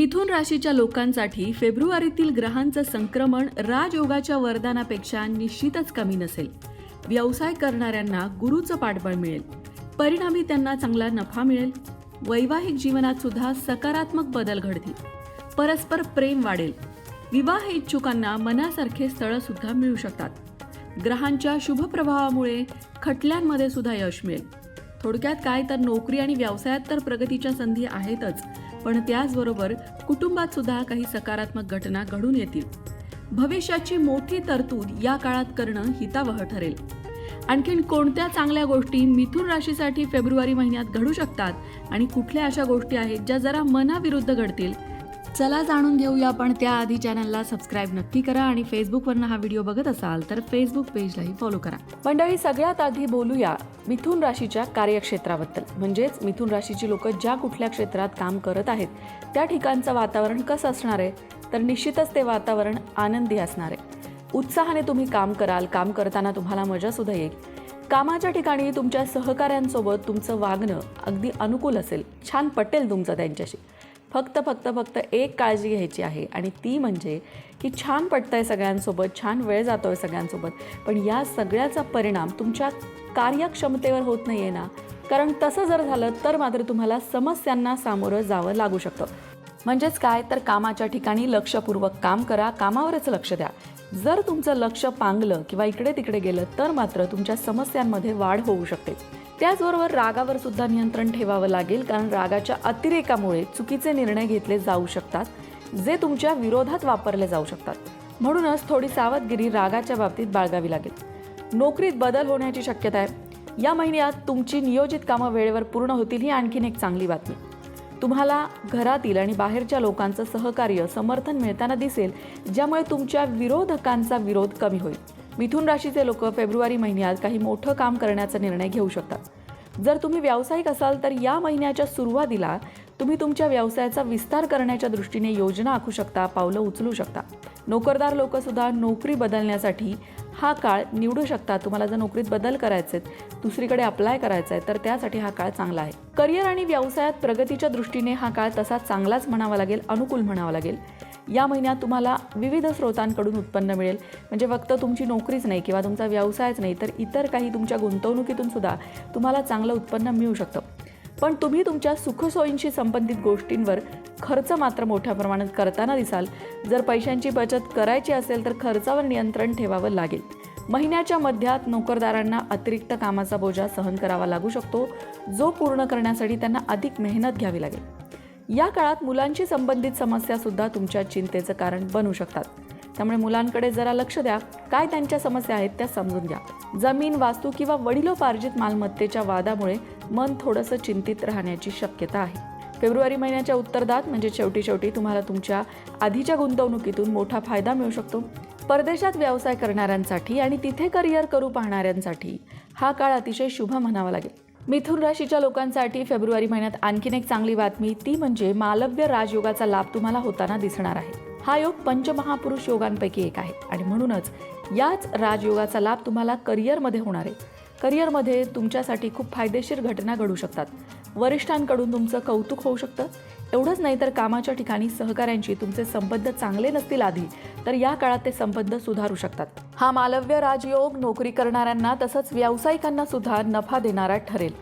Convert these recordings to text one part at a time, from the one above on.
मिथुन राशीच्या लोकांसाठी फेब्रुवारीतील ग्रहांचं संक्रमण राजयोगाच्या वरदानापेक्षा निश्चितच कमी नसेल. व्यवसाय करणाऱ्यांना गुरुचं पाठबळ मिळेल. परिणामी त्यांना चांगला नफा मिळेल. वैवाहिक जीवनात सुद्धा सकारात्मक बदल घडतील. परस्पर प्रेम वाढेल. विवाह इच्छुकांना मनासारखे स्थळं सुद्धा मिळू शकतात. ग्रहांच्या शुभ प्रभावामुळे खटल्यांमध्ये सुद्धा यश मिळेल. थोडक्यात काय तर नोकरी आणि व्यवसायात तर प्रगतीच्या संधी आहेतच. पण त्याचबरोबर कुटुंबात सुद्धा काही सकारात्मक घटना घडून येतील. भविष्याची मोठी तरतूद या काळात करणं हितावह ठरेल. आणखीन कोणत्या चांगल्या गोष्टी मिथुन राशीसाठी फेब्रुवारी महिन्यात घडू शकतात आणि कुठल्या अशा गोष्टी आहेत ज्या जरा मनाविरुद्ध घडतील? चला जाणून घेऊया पण त्याआधी चॅनलला सबस्क्राईब नक्की करा आणि फेसबुकवरनं हा व्हिडिओ बघत असाल तर फेसबुक पेजलाही फॉलो करा. मंडळी सगळ्यात आधी बोलूया मिथुन राशीच्या कार्यक्षेत्राबद्दल. म्हणजेच मिथुन राशीची लोक ज्या कुठल्या क्षेत्रात काम करत आहेत त्या ठिकाणचं वातावरण कसं असणार आहे? तर निश्चितच ते वातावरण आनंदी असणार आहे. उत्साहाने तुम्ही काम कराल काम करताना तुम्हाला मजासुद्धा येईल. कामाच्या ठिकाणी तुमच्या सहकाऱ्यांसोबत तुमचं वागणं अगदी अनुकूल असेल. छान पटेल तुमचं त्यांच्याशी. फक्त फक्त फक्त एक काळजी घ्यायची आहे. आणि ती म्हणजे की छान पटतंय सगळ्यांसोबत छान वेळ जातोय सगळ्यांसोबत पण या सगळ्याचा परिणाम तुमच्या कार्यक्षमतेवर होत नाही आहे ना. कारण तसं जर झालं तर मात्र तुम्हाला समस्यांना सामोरं जावं लागू शकतं. म्हणजेच काय? तर कामाच्या ठिकाणी लक्षपूर्वक काम करा कामावरच लक्ष द्या. जर तुमचं लक्ष पांगलं किंवा इकडे तिकडे गेलं तर मात्र तुमच्या समस्यांमध्ये वाढ होऊ शकते. त्याचबरोबर रागावर सुद्धा नियंत्रण ठेवावं लागेल कारण रागाच्या अतिरेकामुळे चुकीचे निर्णय घेतले जाऊ शकतात जे तुमच्या विरोधात वापरले जाऊ शकतात. म्हणूनच थोडी सावधगिरी रागाच्या बाबतीत बाळगावी लागेल. नोकरीत बदल होण्याची शक्यता आहे. या महिन्यात तुमची नियोजित कामं वेळेवर पूर्ण होतील ही आणखीन एक चांगली बातमी. तुम्हाला घरातील आणि बाहेरच्या लोकांचं सहकार्य समर्थन मिळताना दिसेल ज्यामुळे तुमच्या विरोधकांचा विरोध कमी होईल. मिथुन राशीचे लोक फेब्रुवारी महिन्यात काही मोठं काम करण्याचा निर्णय घेऊ शकतात. जर तुम्ही व्यावसायिक असाल तर या महिन्याच्या सुरुवातीला तुम्ही तुमच्या व्यवसायाचा विस्तार करण्याच्या दृष्टीने योजना आखू शकता पावलं उचलू शकता. नोकरदार लोक सुद्धा नोकरी बदलण्यासाठी हा काळ निवडू शकता. तुम्हाला जर नोकरीत बदल करायचे आहेत, दुसरीकडे अप्लाय करायचा आहे तर त्यासाठी हा काळ चांगला आहे. करिअर आणि व्यवसायात प्रगतीच्या दृष्टीने हा काळ तसा चांगलाच म्हणावा लागेल अनुकूल म्हणावा लागेल. या महिन्यात तुम्हाला विविध स्रोतांकडून उत्पन्न मिळेल. म्हणजे फक्त तुमची नोकरीच नाही किंवा तुमचा व्यवसायच नाही तर इतर काही तुमच्या गुंतवणुकीतून सुद्धा तुम्हाला चांगलं उत्पन्न मिळू शकतं. पण तुम्ही तुमच्या सुखसोयींशी संबंधित गोष्टींवर खर्च मात्र मोठ्या प्रमाणात करताना दिसाल. जर पैशांची बचत करायची असेल तर खर्चावर नियंत्रण ठेवावं लागेल. महिन्याच्या मध्यात नोकरदारांना अतिरिक्त कामाचा बोजा सहन करावा लागू शकतो. जो पूर्ण करण्यासाठी त्यांना अधिक मेहनत घ्यावी लागेल. या काळात मुलांशी संबंधित समस्या सुद्धा तुमच्या चिंतेचं कारण बनू शकतात. त्यामुळे मुलांकडे जरा लक्ष द्या. काय त्यांच्या समस्या आहेत त्या समजून घ्या. जमीन वास्तू किंवा वडिलोपार्जित मालमत्तेच्या वादामुळे मन थोडंसं चिंतित राहण्याची शक्यता आहे. फेब्रुवारी महिन्याच्या उत्तरदात म्हणजे शेवटी शेवटी तुम्हाला तुमच्या आधीच्या गुंतवणुकीतून मोठा फायदा मिळू शकतो. परदेशात व्यवसाय करणाऱ्यांसाठी आणि तिथे करिअर करू पाहणाऱ्यांसाठी हा काळ अतिशय शुभ म्हणावा लागेल. मिथुन राशीच्या लोकांसाठी फेब्रुवारी महिन्यात आणखीन एक चांगली बातमी. ती म्हणजे मालव्य राजयोगाचा लाभ तुम्हाला होताना दिसणार आहे. हा योग पंचमहापुरुष योगांपैकी एक आहे. आणि म्हणूनच याच राजयोगाचा लाभ तुम्हाला करिअरमध्ये होणार आहे. करिअरमध्ये तुमच्यासाठी खूप फायदेशीर घटना घडू शकतात. वरिष्ठांकडून तुमचं कौतुक होऊ शकतं. एवढंच नाही तर कामाच्या ठिकाणी सहकाऱ्यांशी तुमचे संबंध चांगले नसतील आधी तर या काळात ते संबंध सुधारू शकतात. हा मालव्य राजयोग नोकरी करणाऱ्यांना तसंच व्यावसायिकांना सुद्धा नफा देणारा ठरेल.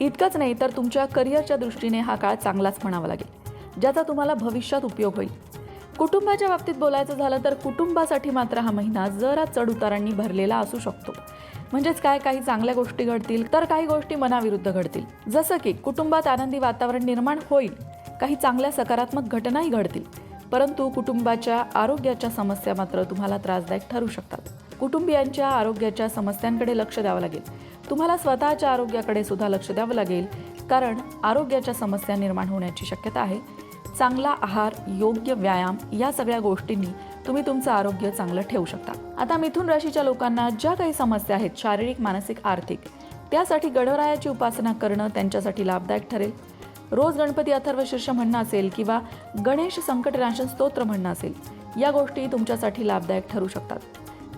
इतकंच नाही तर तुमच्या करिअरच्या दृष्टीने हा काळ चांगलाच म्हणावा लागेल ज्याचा तुम्हाला भविष्यात उपयोग होईल. कुटुंबाच्या बाबतीत बोलायचं झालं तर कुटुंबासाठी मात्र हा महिना जरा चढ उतारांनी भरलेला असू शकतो. म्हणजेच काय काही चांगल्या गोष्टी घडतील तर काही गोष्टी मनाविरुद्ध घडतील. जसं की कुटुंबात आनंदी वातावरण निर्माण होईल काही चांगल्या सकारात्मक घटनाही घडतील. परंतु कुटुंबाच्या आरोग्याच्या समस्या मात्र तुम्हाला त्रासदायक ठरू शकतात. कुटुंबियांच्या आरोग्याच्या समस्यांकडे लक्ष द्यावं लागेल. तुम्हाला स्वतःच्या आरोग्याकडे सुद्धा लक्ष द्यावं लागेल कारण आरोग्याच्या समस्या निर्माण होण्याची शक्यता आहे. चांगला आहार योग्य व्यायाम या सगळ्या गोष्टींनी तुम्ही तुमचं आरोग्य चांगलं ठेवू शकता. आता मिथुन राशीच्या लोकांना ज्या काही समस्या आहेत शारीरिक मानसिक आर्थिक त्यासाठी गडवरायाची उपासना करणं त्यांच्यासाठी लाभदायक ठरेल. रोज गणपती अथर्व शीर्ष म्हणणं असेल किंवा गणेश संकटनाशन स्तोत्र म्हणणं असेल या गोष्टी तुमच्यासाठी लाभदायक ठरू शकतात.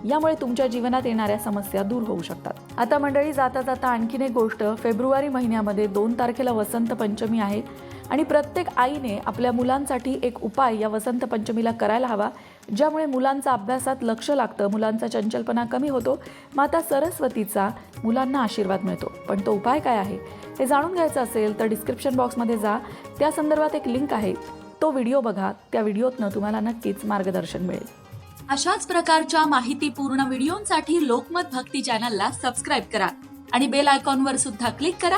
यामुळे तुमच्या जीवनात येणाऱ्या समस्या दूर होऊ शकतात. आता मंडळी जाता जाता आणखीन एक गोष्ट. फेब्रुवारी महिन्यामध्ये दोन तारखेला वसंत पंचमी आहे. आणि प्रत्येक आईने आपल्या मुलांसाठी एक उपाय या वसंत पंचमीला करायला हवा ज्यामुळे मुलांचा अभ्यासात लक्ष लागतं मुलांचा चंचलपणा कमी होतो माता सरस्वतीचा मुलांना आशीर्वाद मिळतो. पण तो उपाय काय आहे? हे जाणून घ्यायचं असेल तर डिस्क्रिप्शन बॉक्समध्ये जा. त्या संदर्भात एक लिंक आहे. तो व्हिडिओ बघा. त्या व्हिडिओतनं तुम्हाला नक्कीच मार्गदर्शन मिळेल. अशाच प्रकारच्या माहितीपूर्ण व्हिडिओंसाठी लोकमत भक्ती चॅनलला सबस्क्राईब करा आणि बेल आयकॉनवर सुद्धा क्लिक करा.